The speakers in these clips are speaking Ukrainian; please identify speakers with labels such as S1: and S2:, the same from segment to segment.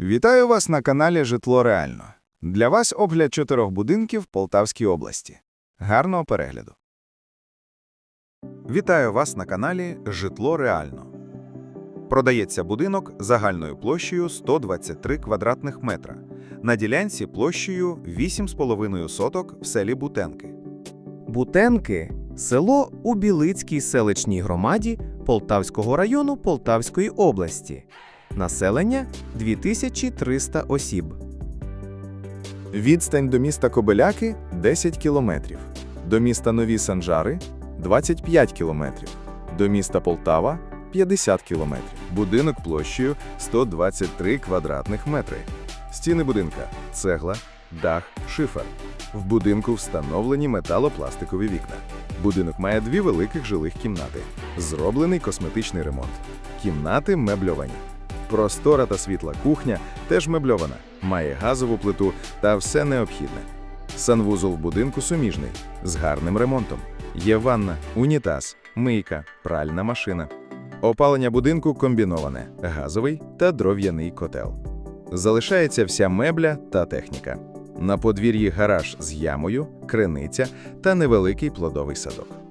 S1: Вітаю вас на каналі Житло Реально. Для вас огляд чотирьох будинків в Полтавській області. Гарного перегляду. Вітаю вас на каналі Житло Реально. Продається будинок загальною площею 123 квадратних метра на ділянці площею 8,5 соток в селі Бутенки.
S2: Бутенки село у Білицькій селищній громаді Полтавського району Полтавської області. Населення 2300 осіб.
S1: Відстань до міста Кобиляки 10 кілометрів. До міста Нові Санжари 25 кілометрів. До міста Полтава 50 кілометрів. Будинок площею 123 квадратних метри. Стіни будинка цегла, дах, шифер. В будинку встановлені металопластикові вікна. Будинок має дві великих жилих кімнати. Зроблений косметичний ремонт. Кімнати мебльовані. Простора та світла кухня теж мебльована, має газову плиту та все необхідне. Санвузол в будинку суміжний, з гарним ремонтом. Є ванна, унітаз, мийка, пральна машина. Опалення будинку комбіноване, газовий та дров'яний котел. Залишається вся мебля та техніка. На подвір'ї гараж з ямою, криниця та невеликий плодовий садок.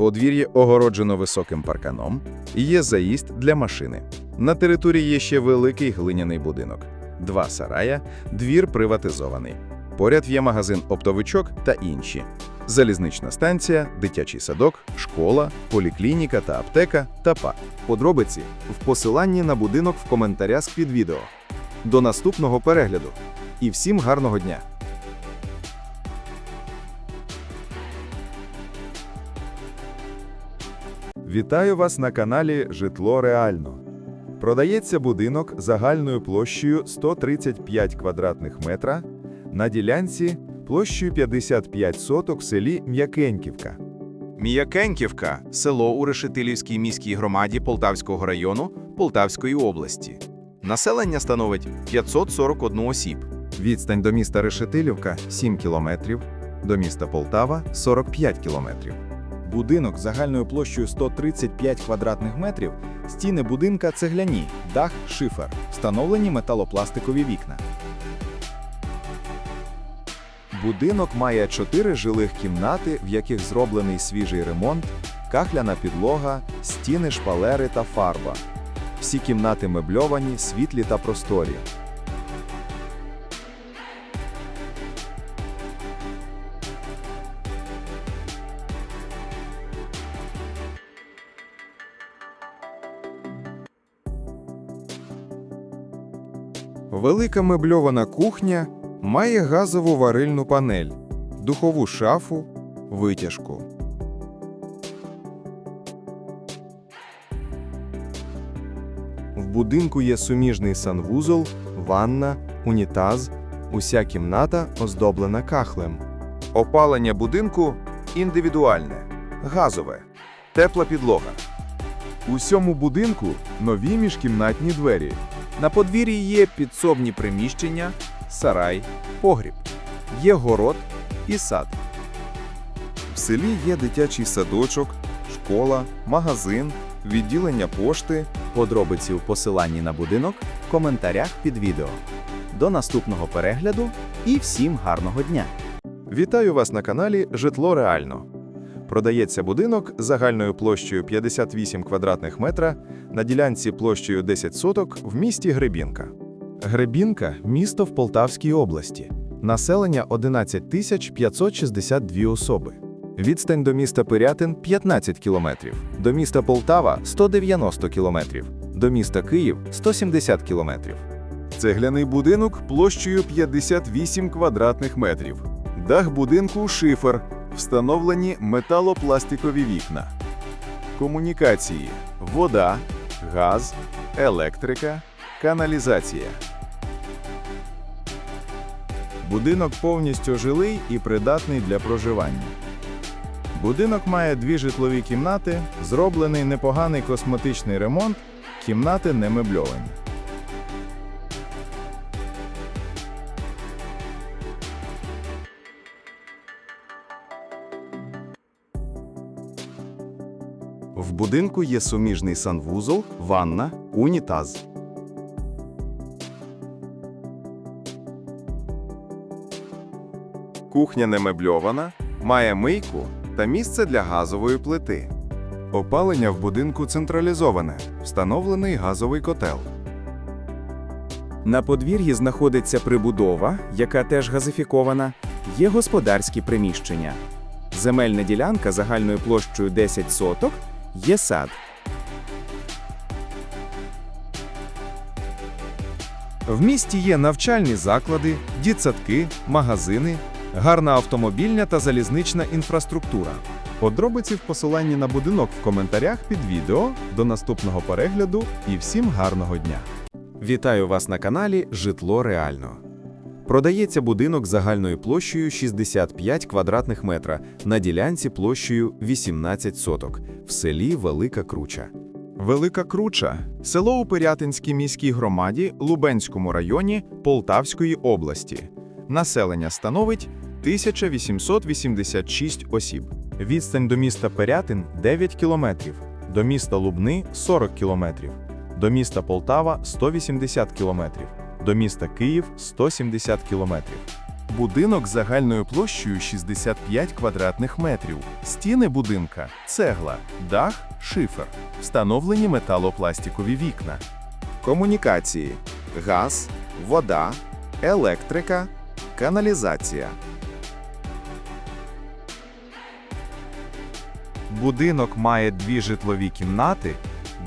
S1: Подвір'я огороджено високим парканом, є заїзд для машини. На території є ще великий глиняний будинок, два сарая, двір приватизований. Поряд є магазин оптовичок та інші. Залізнична станція, дитячий садок, школа, поліклініка та аптека та парк. Подробиці в посиланні на будинок в коментарях під відео. До наступного перегляду. І всім гарного дня! Вітаю вас на каналі Житло Реально. Продається будинок загальною площею 135 квадратних метра на ділянці площею 55 соток в селі М'якеньківка. М'якеньківка – село у Решетилівській міській громаді Полтавського району Полтавської області. Населення становить 541 осіб. Відстань до міста Решетилівка – 7 кілометрів, до міста Полтава – 45 кілометрів. Будинок загальною площею 135 квадратних метрів, стіни будинка цегляні, дах шифер, встановлені металопластикові вікна. Будинок має чотири жилих кімнати, в яких зроблений свіжий ремонт, кахляна підлога, стіни, шпалери та фарба. Всі кімнати мебльовані, світлі та просторі. Велика мебльована кухня має газову варильну панель, духову шафу, витяжку. В будинку є суміжний санвузол, ванна, унітаз, уся кімната оздоблена кахлем. Опалення будинку індивідуальне, газове, тепла підлога. У сьому будинку нові міжкімнатні двері. На подвір'ї є підсобні приміщення, сарай, погріб. Є город і сад. В селі є дитячий садочок, школа, магазин, відділення пошти.
S2: Подробиці у посиланні на будинок в коментарях під відео. До наступного перегляду і всім гарного дня!
S1: Вітаю вас на каналі Житло Реально. Продається будинок загальною площею 58 квадратних метра на ділянці площею 10 соток в місті Гребінка. Гребінка – місто в Полтавській області. Населення 11 тисяч 562 особи. Відстань до міста Пирятин 15 кілометрів, до міста Полтава 190 кілометрів, до міста Київ 170 кілометрів. Цегляний будинок площею 58 квадратних метрів. Дах будинку шифер, встановлені металопластикові вікна. Комунікації: вода, газ, електрика, каналізація. Будинок повністю жилий і придатний для проживання. Будинок має дві житлові кімнати, зроблений непоганий косметичний ремонт, кімнати не мебльовані. В будинку є суміжний санвузол, ванна, унітаз. Кухня не мебльована, має мийку та місце для газової плити. Опалення в будинку централізоване, встановлений газовий котел.
S3: На подвір'ї знаходиться прибудова, яка теж газифікована, є господарські приміщення. Земельна ділянка загальною площею 10 соток є сад.
S1: В місті є навчальні заклади, дітсадки, магазини, гарна автомобільна та залізнична інфраструктура. Подробиці в посиланні на будинок в коментарях під відео. До наступного перегляду і всім гарного дня!
S2: Вітаю вас на каналі Житло Реально. Продається будинок загальною площею 65 квадратних метра на ділянці площею 18 соток в селі Велика Круча.
S1: Велика Круча село у Пирятинській міській громаді Лубенському районі Полтавської області. Населення становить 1886 осіб. Відстань до міста Пирятин 9 кілометрів, до міста Лубни 40 кілометрів, до міста Полтава 180 кілометрів, до міста Київ 170 кілометрів. Будинок з загальною площею 65 квадратних метрів. Стіни будинка цегла, дах, шифер. Встановлені металопластикові вікна. Комунікації: газ, вода, електрика, каналізація. Будинок має дві житлові кімнати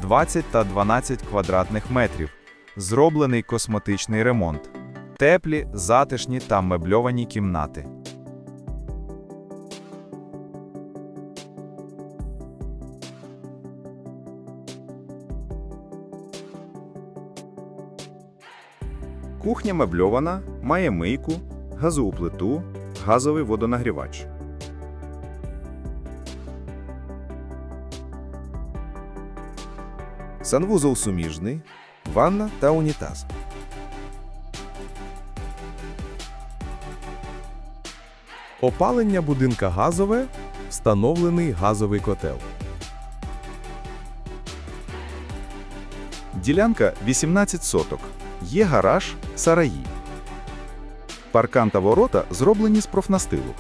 S1: 20 та 12 квадратних метрів. Зроблений косметичний ремонт. Теплі, затишні та мебльовані кімнати. Кухня мебльована, має мийку, газову плиту, газовий водонагрівач. Санвузол суміжний, ванна та унітаз. Опалення будинка газове, встановлений газовий котел. Ділянка 18 соток. Є гараж, сараї. Паркан та ворота зроблені з профнастилу.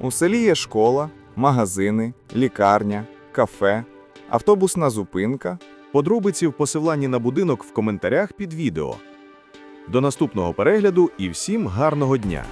S1: У селі є школа, магазини, лікарня, кафе, автобусна зупинка. Подробиці в посиланні на будинок в коментарях під відео. До наступного перегляду і всім гарного дня!